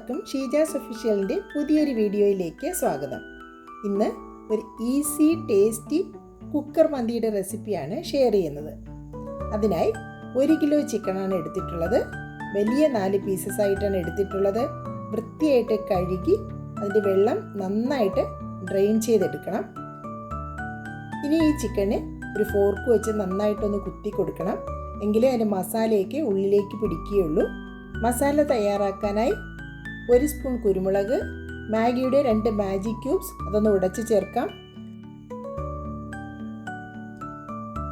എല്ലാവർക്കും ഷീജാസ് ഒഫീഷ്യലിന്റെ പുതിയൊരു വീഡിയോയിലേക്ക് സ്വാഗതം. ഇന്ന് ഒരു ഈസി ടേസ്റ്റി കുക്കർ മന്തിയുടെ റെസിപ്പിയാണ് ഷെയർ ചെയ്യുന്നത്. അതിനായി ഒരു കിലോ ചിക്കനാണ് എടുത്തിട്ടുള്ളത്. വലിയ നാല് പീസസ് ആയിട്ടാണ് എടുത്തിട്ടുള്ളത്. വൃത്തിയായിട്ട് കഴുകി അതിന്റെ വെള്ളം നന്നായിട്ട് ഡ്രെയിൻ ചെയ്തെടുക്കണം. ഇനി ഈ ചിക്കന് ഒരു ഫോർക്ക് വെച്ച് നന്നായിട്ടൊന്ന് കുത്തി കൊടുക്കണം. എങ്കിലേ അതിന്റെ മസാലയൊക്കെ ഉള്ളിലേക്ക് പിടിക്കുകയുള്ളൂ. മസാല തയ്യാറാക്കാനായി ഒരു സ്പൂൺ കുരുമുളക് മാഗിയുടെ രണ്ട് മാജിക് ക്യൂബ്സ് അതൊന്ന് ഉടച്ച് ചേർക്കാം.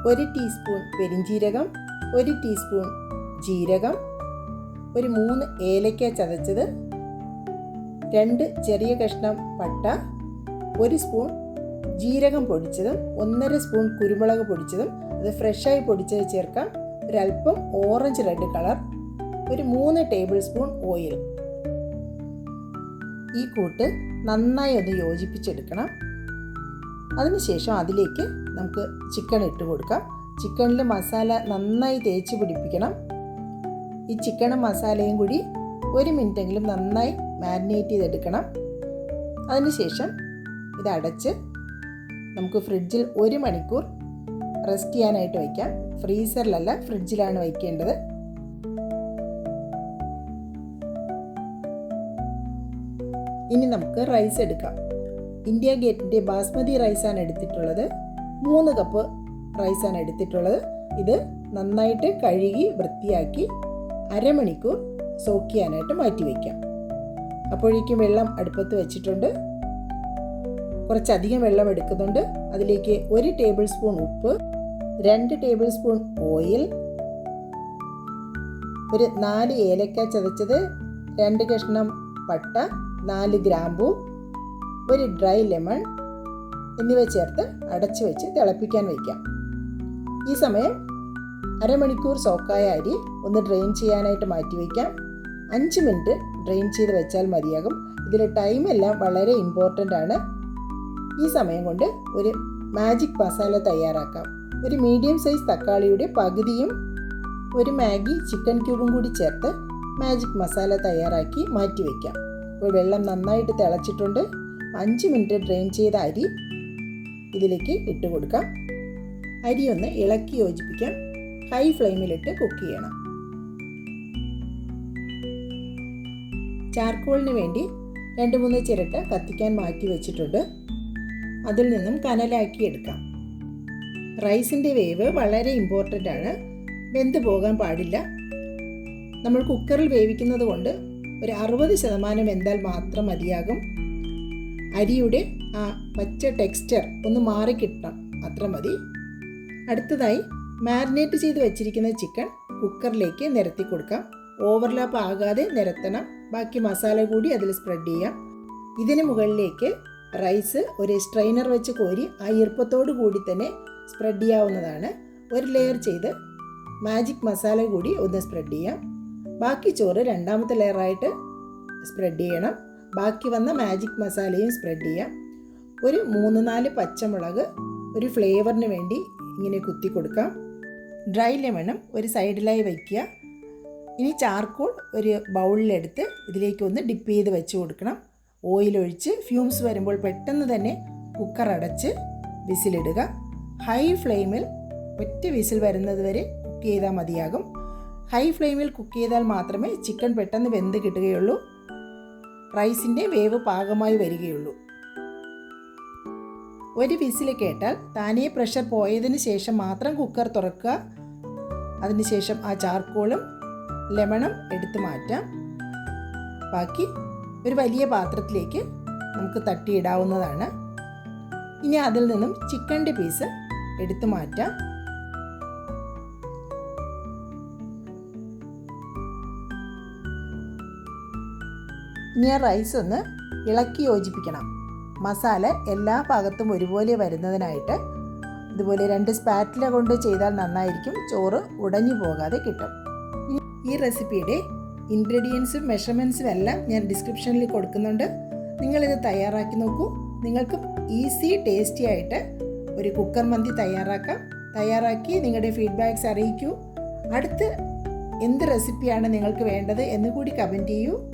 ഒരു ടീസ്പൂൺ പെരിഞ്ജീരകം ഒരു ടീസ്പൂൺ ജീരകം ഒരു മൂന്ന് ഏലക്ക ചതച്ചത് രണ്ട് ചെറിയ കഷ്ണം പട്ട ഒരു സ്പൂൺ ജീരകം പൊടിച്ചതും ഒന്നര സ്പൂൺ കുരുമുളക് പൊടിച്ചതും അത് ഫ്രഷായി പൊടിച്ചത് ചേർക്കാം. ഒരല്പം ഓറഞ്ച് റെഡ് കളർ ഒരു മൂന്ന് ടേബിൾ സ്പൂൺ ഓയിൽ. ഈ കൂട്ട് നന്നായി ഒന്ന് യോജിപ്പിച്ചെടുക്കണം. അതിനുശേഷം അതിലേക്ക് നമുക്ക് ചിക്കൻ ഇട്ട് കൊടുക്കാം. ചിക്കനിൽ മസാല നന്നായി തേച്ച് പിടിപ്പിക്കണം. ഈ ചിക്കനും മസാലയും കൂടി ഒരു മിനിറ്റെങ്കിലും നന്നായി മാരിനേറ്റ് ചെയ്തെടുക്കണം. അതിനുശേഷം ഇത് അടച്ച് നമുക്ക് ഫ്രിഡ്ജിൽ ഒരു മണിക്കൂർ റെസ്റ്റ് ചെയ്യാനായിട്ട് വയ്ക്കാം. ഫ്രീസറിലല്ല ഫ്രിഡ്ജിലാണ് വയ്ക്കേണ്ടത്. ഇനി നമുക്ക് റൈസ് എടുക്കാം. ഇന്ത്യ ഗേറ്റിന്റെ ബാസ്മതി റൈസാണ് എടുത്തിട്ടുള്ളത്. മൂന്ന് കപ്പ് റൈസാണ് എടുത്തിട്ടുള്ളത്. ഇത് നന്നായിട്ട് കഴുകി വൃത്തിയാക്കി അരമണിക്കൂർ സോക്ക് ചെയ്യാനായിട്ട് മാറ്റി വയ്ക്കാം. അപ്പോഴേക്കും വെള്ളം അടുപ്പത്ത് വെച്ചിട്ടുണ്ട്. കുറച്ചധികം വെള്ളം എടുക്കുന്നുണ്ട്. അതിലേക്ക് ഒരു ടേബിൾ സ്പൂൺ ഉപ്പ് രണ്ട് ടേബിൾ സ്പൂൺ ഓയിൽ ഒരു നാല് ഏലക്ക ചതച്ചത് രണ്ട് കഷ്ണം പട്ട നാല് ഗ്രാമ്പു ഒരു ഡ്രൈ ലെമൺ എന്നിവ ചേർത്ത് അടച്ചു വെച്ച് തിളപ്പിക്കാൻ വയ്ക്കാം ഈ സമയം അരമണിക്കൂർ സോക്കായ അരി ഒന്ന് ഡ്രെയിൻ ചെയ്യാനായിട്ട് മാറ്റി വയ്ക്കാം അഞ്ച് മിനിറ്റ് ഡ്രെയിൻ ചെയ്ത് വെച്ചാൽ മതിയാകും. ഇതിലെ എല്ലാം വളരെ ഇമ്പോർട്ടന്റ് ആണ്. ഈ സമയം കൊണ്ട് ഒരു മാജിക് മസാല തയ്യാറാക്കാം. ഒരു മീഡിയം സൈസ് തക്കാളിയുടെ പകുതിയും ഒരു മാഗി ചിക്കൻ ക്യൂബും കൂടി ചേർത്ത് മാജിക് മസാല തയ്യാറാക്കി മാറ്റി വയ്ക്കാം ഇപ്പോൾ വെള്ളം നന്നായിട്ട് തിളച്ചിട്ടുണ്ട്. അഞ്ച് മിനിറ്റ് ഡ്രെയിൻ ചെയ്ത അരി ഇതിലേക്ക് ഇട്ട് കൊടുക്കാം. അരി ഒന്ന് ഇളക്കി യോജിപ്പിക്കാം. ഹൈ ഫ്ലെയിമിലിട്ട് കുക്ക് ചെയ്യണം. ചാർക്കോളിന് വേണ്ടി രണ്ട് മൂന്ന് ചിരട്ട കത്തിക്കാൻ മാറ്റി വെച്ചിട്ടുണ്ട്. അതിൽ നിന്നും കനലാക്കി എടുക്കാം. റൈസിന്റെ വേവ് വളരെ ഇമ്പോർട്ടന്റ് ആണ്. വെന്ത് പോകാൻ പാടില്ല. നമ്മൾ കുക്കറിൽ വേവിക്കുന്നത് കൊണ്ട് ഒരു അറുപത് ശതമാനം വെന്താൽ മാത്രം മതിയാകും. അരിയുടെ ആ പച്ച ടെക്സ്ചർ ഒന്ന് മാറിക്കിട്ടണം അത്ര മതി. അടുത്തതായി മാരിനേറ്റ് ചെയ്ത് വെച്ചിരിക്കുന്ന ചിക്കൻ കുക്കറിലേക്ക് നിരത്തി കൊടുക്കാം. ഓവർലാപ്പ് ആകാതെ നിരത്തണം. ബാക്കി മസാല കൂടി അതിൽ സ്പ്രെഡ് ചെയ്യാം. ഇതിന് മുകളിലേക്ക് റൈസ് ഒരു സ്ട്രെയിനർ വെച്ച് കോരി ആ ഈർപ്പത്തോടു കൂടി തന്നെ സ്പ്രെഡ് ചെയ്യാവുന്നതാണ്. ഒരു ലെയർ ചെയ്ത് മാജിക് മസാല കൂടി ഒന്ന് സ്പ്രെഡ് ചെയ്യാം. ബാക്കി ചോറ് രണ്ടാമത്തെ ലെയറായിട്ട് സ്പ്രെഡ് ചെയ്യണം. ബാക്കി വന്ന മാജിക് മസാലയും സ്പ്രെഡ് ചെയ്യാം. ഒരു മൂന്ന് നാല് പച്ചമുളക് ഒരു ഫ്ലേവറിന് വേണ്ടി ഇങ്ങനെ കുത്തി കൊടുക്കാം. ഡ്രൈ ലെമണും ഒരു സൈഡിലായി വയ്ക്കുക. ഇനി ചാർക്കോൾ ഒരു ബൗളിലെടുത്ത് ഇതിലേക്ക് ഒന്ന് ഡിപ്പ് ചെയ്ത് വെച്ച് കൊടുക്കണം. ഓയിലൊഴിച്ച് ഫ്യൂംസ് വരുമ്പോൾ പെട്ടെന്ന് തന്നെ കുക്കർ അടച്ച് വിസിലിടുക. ഹൈ ഫ്ലെയിമിൽ ഒറ്റ വിസിൽ വരുന്നത് വരെ കുക്ക് ചെയ്താൽ മതിയാകും. ഹൈ ഫ്ലെയിമിൽ കുക്ക് ചെയ്താൽ മാത്രമേ ചിക്കൻ പെട്ടെന്ന് വെന്ത് കിട്ടുകയുള്ളൂ. റൈസിന്റെ വേവ് പാകമായി വരികയുള്ളൂ. ഒരു വിസിൽ കേട്ടാൽ താനേ പ്രഷർ പോയതിന് ശേഷം മാത്രം കുക്കർ തുറക്കുക. അതിനുശേഷം ആ ചാർക്കോളും ലെമണും എടുത്ത് മാറ്റാം. ബാക്കി ഒരു വലിയ പാത്രത്തിലേക്ക് നമുക്ക് തട്ടിയിടാവുന്നതാണ്. ഇനി അതിൽ നിന്നും ചിക്കന്റെ പീസ് എടുത്തു മാറ്റാം. ഇനി റൈസ് ഒന്ന് ഇളക്കി യോജിപ്പിക്കണം. മസാല എല്ലാ ഭാഗത്തും ഒരുപോലെ വരുന്നതിനായിട്ട് ഇതുപോലെ രണ്ട് സ്പാറ്റില കൊണ്ട് ചെയ്താൽ നന്നായിരിക്കും. ചോറ് ഉടഞ്ഞു പോകാതെ കിട്ടും. ഈ റെസിപ്പിയുടെ ഇൻഗ്രീഡിയൻസും മെഷർമെന്റ്സും എല്ലാം ഞാൻ ഡിസ്ക്രിപ്ഷനിൽ കൊടുക്കുന്നുണ്ട്. നിങ്ങളിത് തയ്യാറാക്കി നോക്കൂ. നിങ്ങൾക്ക് ഈസി ടേസ്റ്റി ആയിട്ട് ഒരു കുക്കർ മന്തി തയ്യാറാക്കാം. തയ്യാറാക്കി നിങ്ങളുടെ ഫീഡ്ബാക്ക്സ് അറിയിക്കൂ. അടുത്ത് എന്ത് റെസിപ്പിയാണ് നിങ്ങൾക്ക് വേണ്ടത് എന്ന് കൂടി കമന്റ് ചെയ്യൂ.